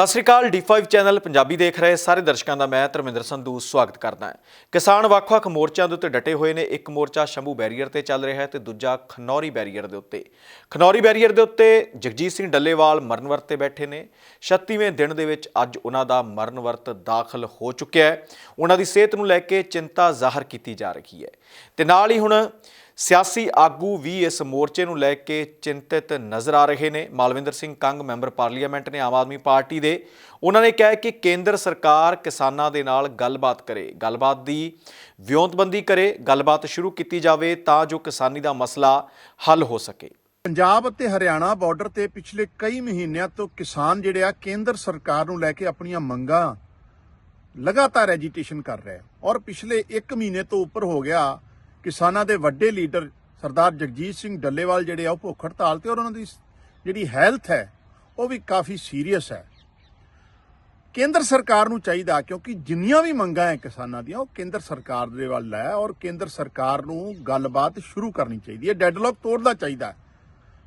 ਸਤਿ ਸ੍ਰੀ ਅਕਾਲ D5 channel Punjabi ਦੇਖ ਰਹੇ ਸਾਰੇ ਦਰਸ਼ਕਾਂ ਦਾ ਮੈਂ ਧਰਮਿੰਦਰ ਸੰਧੂ ਸਵਾਗਤ ਕਰਦਾ ਹਾਂ। ਕਿਸਾਨ ਵੱਖ-ਵੱਖ ਮੋਰਚਿਆਂ ਦੇ ਉੱਤੇ ਡਟੇ ਹੋਏ ਨੇ। ਇੱਕ ਮੋਰਚਾ ਸ਼ੰਭੂ ਬੈਰੀਅਰ ਤੇ ਚੱਲ ਰਿਹਾ ਹੈ ਤੇ ਦੂਜਾ ਖਨੌਰੀ ਬੈਰੀਅਰ ਦੇ ਉੱਤੇ। ਖਨੌਰੀ ਬੈਰੀਅਰ ਦੇ ਉੱਤੇ ਜਗਜੀਤ ਸਿੰਘ ਡੱਲੇਵਾਲ ਮਰਨ ਵਰਤ ਤੇ ਬੈਠੇ ਨੇ। 36ਵੇਂ ਦਿਨ ਦੇ ਵਿੱਚ ਅੱਜ ਉਹਨਾਂ ਦਾ ਮਰਨ ਵਰਤ ਦਾਖਲ ਹੋ ਚੁੱਕਿਆ ਹੈ। ਉਹਨਾਂ ਦੀ ਸਿਹਤ ਨੂੰ ਲੈ ਕੇ ਚਿੰਤਾ ਜ਼ਾਹਰ ਕੀਤੀ ਜਾ ਰਹੀ ਹੈ। ਤੇ ਨਾਲ ਹੀ ਹੁਣ ਸਿਆਸੀ ਆਗੂ ਵੀ ਇਸ ਮੋਰਚੇ ਨੂੰ ਲੈ ਕੇ ਚਿੰਤਿਤ ਨਜ਼ਰ ਆ ਰਹੇ ਨੇ। ਮਾਲਵਿੰਦਰ ਸਿੰਘ ਕੰਗ, ਮੈਂਬਰ ਪਾਰਲੀਮੈਂਟ ਨੇ ਆਮ ਆਦਮੀ ਪਾਰਟੀ ਦੇ। ਉਹਨਾਂ ਨੇ ਕਿਹਾ ਕਿ ਕੇਂਦਰ ਸਰਕਾਰ ਕਿਸਾਨਾਂ ਦੇ ਨਾਲ ਗੱਲਬਾਤ ਕਰੇ, ਗੱਲਬਾਤ ਦੀ ਵਿਉਂਤਬੰਦੀ ਕਰੇ, ਗੱਲਬਾਤ ਸ਼ੁਰੂ ਕੀਤੀ ਜਾਵੇ ਤਾਂ ਜੋ ਕਿਸਾਨੀ ਦਾ ਮਸਲਾ ਹੱਲ ਹੋ ਸਕੇ। ਪੰਜਾਬ ਅਤੇ ਹਰਿਆਣਾ ਬਾਰਡਰ ਤੇ ਪਿਛਲੇ ਕਈ ਮਹੀਨਿਆਂ ਤੋਂ ਕਿਸਾਨ ਜਿਹੜੇ ਆ ਕੇਂਦਰ ਸਰਕਾਰ ਨੂੰ ਲੈ ਕੇ ਆਪਣੀਆਂ ਮੰਗਾਂ ਲਗਾਤਾਰ ਐਜੀਟੇਸ਼ਨ ਕਰ ਰਿਹਾ ਔਰ ਪਿਛਲੇ 1 ਮਹੀਨੇ ਤੋਂ ਉੱਪਰ ਹੋ ਗਿਆ ਕਿਸਾਨਾਂ ਦੇ ਵੱਡੇ ਲੀਡਰ ਸਰਦਾਰ ਜਗਜੀਤ ਸਿੰਘ ਡੱਲੇਵਾਲ ਜਿਹੜੇ ਆ ਉਹ ਭੁੱਖ ਹੜਤਾਲ ਤੇ ਔਰ ਉਹਨਾਂ ਦੀ ਜਿਹੜੀ ਹੈਲਥ ਹੈ, ਉਹ ਵੀ ਕਾਫੀ ਸੀਰੀਅਸ ਹੈ। ਕੇਂਦਰ ਸਰਕਾਰ ਨੂੰ ਚਾਹੀਦਾ ਕਿਉਂਕਿ ਜਿੰਨੀਆਂ ਵੀ ਮੰਗਾਂ ਹੈ ਕਿਸਾਨਾਂ ਦੀਆਂ, ਉਹ ਕੇਂਦਰ ਸਰਕਾਰ ਦੇ ਵੱਲ ਹੈ ਔਰ ਕੇਂਦਰ ਸਰਕਾਰ ਨੂੰ ਗੱਲਬਾਤ ਸ਼ੁਰੂ ਕਰਨੀ ਚਾਹੀਦੀ ਹੈ। ਡੈਡਲੌਕ ਤੋੜਨਾ ਚਾਹੀਦਾ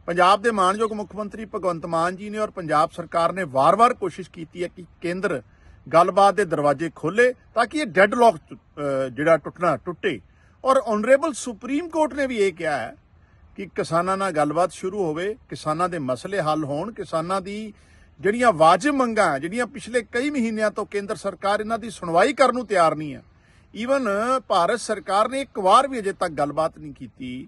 ਪੰਜਾਬ ਦੇ ਮਾਨਯੋਗ ਮੁੱਖ ਮੰਤਰੀ ਭਗਵੰਤ ਮਾਨ ਜੀ ਨੇ ਔਰ ਪੰਜਾਬ ਸਰਕਾਰ ਨੇ ਵਾਰ-ਵਾਰ ਕੋਸ਼ਿਸ਼ ਕੀਤੀ ਹੈ ਕਿ ਕੇਂਦਰ ਗੱਲਬਾਤ ਦੇ ਦਰਵਾਜ਼ੇ ਖੋਲੇ ਤਾਂ ਕਿ ਇਹ ਡੈਡਲੌਕ ਜਿਹੜਾ ਟੁੱਟਣਾ, ਟੁੱਟੇ। ਔਰ ਆਨਰੇਬਲ ਸੁਪਰੀਮ ਕੋਰਟ ਨੇ ਵੀ ਇਹ ਕਿਹਾ ਹੈ ਕਿ ਕਿਸਾਨਾਂ ਨਾਲ ਗੱਲਬਾਤ ਸ਼ੁਰੂ ਹੋਵੇ, ਕਿਸਾਨਾਂ ਦੇ ਮਸਲੇ ਹੱਲ ਹੋਣ, ਕਿਸਾਨਾਂ ਦੀ ਜਿਹੜੀਆਂ ਵਾਜਬ ਮੰਗਾਂ, ਜਿਹੜੀਆਂ ਪਿਛਲੇ ਕਈ ਮਹੀਨਿਆਂ ਤੋਂ ਕੇਂਦਰ ਸਰਕਾਰ ਇਹਨਾਂ ਦੀ ਸੁਣਵਾਈ ਕਰਨ ਨੂੰ ਤਿਆਰ ਨਹੀਂ ਹੈ ਈਵਨ ਭਾਰਤ ਸਰਕਾਰ ਨੇ ਇੱਕ ਵਾਰ ਵੀ ਅਜੇ ਤੱਕ ਗੱਲਬਾਤ ਨਹੀਂ ਕੀਤੀ,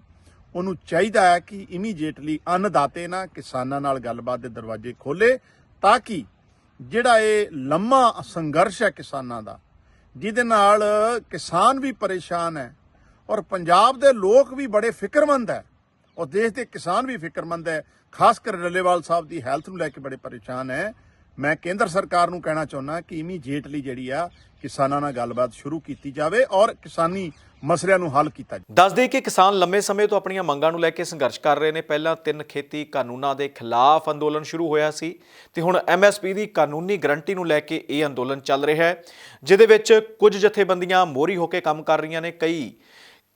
ਉਹਨੂੰ ਚਾਹੀਦਾ ਹੈ ਕਿ ਇਮੀਡੀਏਟਲੀ ਅੰਨਦਾਤੇ ਨਾਲ ਕਿਸਾਨਾਂ ਨਾਲ ਗੱਲਬਾਤ ਦੇ ਦਰਵਾਜ਼ੇ ਖੋਲੇ ਤਾਂ ਕਿ ਜਿਹੜਾ ਇਹ ਲੰਮਾ ਸੰਘਰਸ਼ ਹੈ ਕਿਸਾਨਾਂ ਦਾ, ਜਿਹਦੇ ਨਾਲ ਕਿਸਾਨ ਵੀ ਪਰੇਸ਼ਾਨ ਹੈ ਔਰ ਪੰਜਾਬ ਦੇ ਲੋਕ ਵੀ ਬੜੇ ਫਿਕਰਮੰਦ ਹੈ। ਔਰ ਦੇਸ਼ ਦੇ ਕਿਸਾਨ ਵੀ ਫਿਕਰਮੰਦ ਹੈ। ਖਾਸ ਕਰ ਰੱਲੇਵਾਲ ਸਾਹਿਬ ਦੀ ਹੈਲਥ ਨੂੰ ਲੈ ਕੇ ਬੜੇ ਪਰੇਸ਼ਾਨ ਹੈ। ਮੈਂ ਕੇਂਦਰ ਸਰਕਾਰ ਨੂੰ ਕਹਿਣਾ ਚਾਹੁੰਦਾ ਕਿ ਇਮੀਡੀਏਟਲੀ ਜਿਹੜੀ ਆ, ਕਿਸਾਨਾਂ ਨਾਲ ਗੱਲਬਾਤ ਸ਼ੁਰੂ ਕੀਤੀ ਜਾਵੇ ਔਰ ਕਿਸਾਨੀ ਮਸਲਿਆਂ ਨੂੰ ਹੱਲ ਕੀਤਾ ਜਾਵੇ। ਦੱਸ ਦੇ ਕਿ ਕਿਸਾਨ ਲੰਮੇ ਸਮੇਂ ਤੋਂ ਆਪਣੀਆਂ ਮੰਗਾਂ ਨੂੰ ਲੈ ਕੇ ਸੰਘਰਸ਼ ਕਰ ਰਹੇ ਨੇ। ਪਹਿਲਾਂ ਤਿੰਨ ਖੇਤੀ ਕਾਨੂੰਨਾਂ ਦੇ ਖਿਲਾਫ ਅੰਦੋਲਨ ਸ਼ੁਰੂ ਹੋਇਆ ਸੀ ਤੇ ਹੁਣ ਐਮਐਸਪੀ ਦੀ ਕਾਨੂੰਨੀ ਗਰੰਟੀ ਨੂੰ ਲੈ ਕੇ ਇਹ ਅੰਦੋਲਨ ਚੱਲ ਰਿਹਾ ਹੈ, ਜਿਹਦੇ ਵਿੱਚ ਕੁਝ ਜਥੇਬੰਦੀਆਂ ਮੋਹਰੀ ਹੋ ਕੇ ਕੰਮ ਕਰ ਰਹੀਆਂ ਨੇ। ਕਈ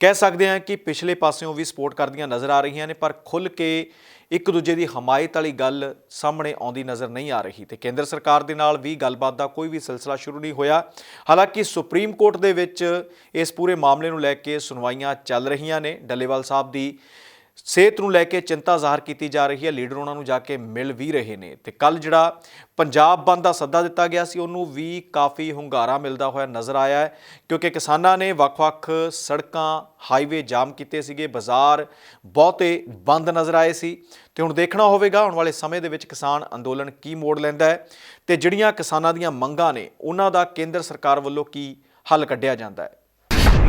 ਕਹਿ ਸਕਦੇ ਹਾਂ ਕਿ ਪਿਛਲੇ ਪਾਸਿਓਂ ਵੀ ਸਪੋਰਟ ਕਰਦੀਆਂ ਨਜ਼ਰ ਆ ਰਹੀਆਂ ਨੇ, ਪਰ ਖੁੱਲ ਕੇ ਇੱਕ ਦੂਜੇ ਦੀ ਹਮਾਇਤ ਵਾਲੀ ਗੱਲ ਸਾਹਮਣੇ ਆਉਂਦੀ ਨਜ਼ਰ ਨਹੀਂ ਆ ਰਹੀ ਤੇ ਕੇਂਦਰ ਸਰਕਾਰ ਦੇ ਨਾਲ ਵੀ ਗੱਲਬਾਤ ਦਾ ਕੋਈ ਵੀ ਸਿਲਸਿਲਾ ਸ਼ੁਰੂ ਨਹੀਂ ਹੋਇਆ। ਹਾਲਾਂਕਿ ਸੁਪਰੀਮ ਕੋਰਟ ਦੇ ਵਿੱਚ ਇਸ ਪੂਰੇ ਮਾਮਲੇ ਨੂੰ ਲੈ ਕੇ ਸੁਣਵਾਈਆਂ ਚੱਲ ਰਹੀਆਂ ਨੇ। ਡੱਲੇਵਾਲ ਸਾਹਿਬ ਦੀ ਸਿਹਤ ਨੂੰ ਲੈ ਕੇ ਚਿੰਤਾ ਜ਼ਾਹਰ ਕੀਤੀ ਜਾ ਰਹੀ ਹੈ। ਲੀਡਰ ਉਹਨਾਂ ਨੂੰ ਜਾ ਕੇ ਮਿਲ ਵੀ ਰਹੇ ਨੇ। ਤੇ ਕੱਲ ਜਿਹੜਾ ਪੰਜਾਬ ਬੰਦ ਦਾ ਸੱਦਾ ਦਿੱਤਾ ਗਿਆ ਸੀ, ਉਹਨੂੰ ਵੀ ਕਾਫੀ ਹੁੰਗਾਰਾ ਮਿਲਦਾ ਹੋਇਆ ਨਜ਼ਰ ਆਇਆ ਹੈ ਕਿਉਂਕਿ ਕਿਸਾਨਾਂ ਨੇ ਵੱਖ-ਵੱਖ ਸੜਕਾਂ, ਹਾਈਵੇ ਜਾਮ ਕੀਤੇ ਸੀਗੇ, ਬਾਜ਼ਾਰ ਬਹੁਤੇ ਬੰਦ ਨਜ਼ਰ ਆਏ ਸੀ। ਤੇ ਹੁਣ ਦੇਖਣਾ ਹੋਵੇਗਾ, ਆਉਣ ਵਾਲੇ ਸਮੇਂ ਦੇ ਵਿੱਚ ਕਿਸਾਨ ਅੰਦੋਲਨ ਕੀ ਮੋੜ ਲੈਂਦਾ ਹੈ ਤੇ ਜਿਹੜੀਆਂ ਕਿਸਾਨਾਂ ਦੀਆਂ ਮੰਗਾਂ ਨੇ, ਉਹਨਾਂ ਦਾ ਕੇਂਦਰ ਸਰਕਾਰ ਵੱਲੋਂ ਕੀ ਹੱਲ ਕੱਢਿਆ ਜਾਂਦਾ ਹੈ?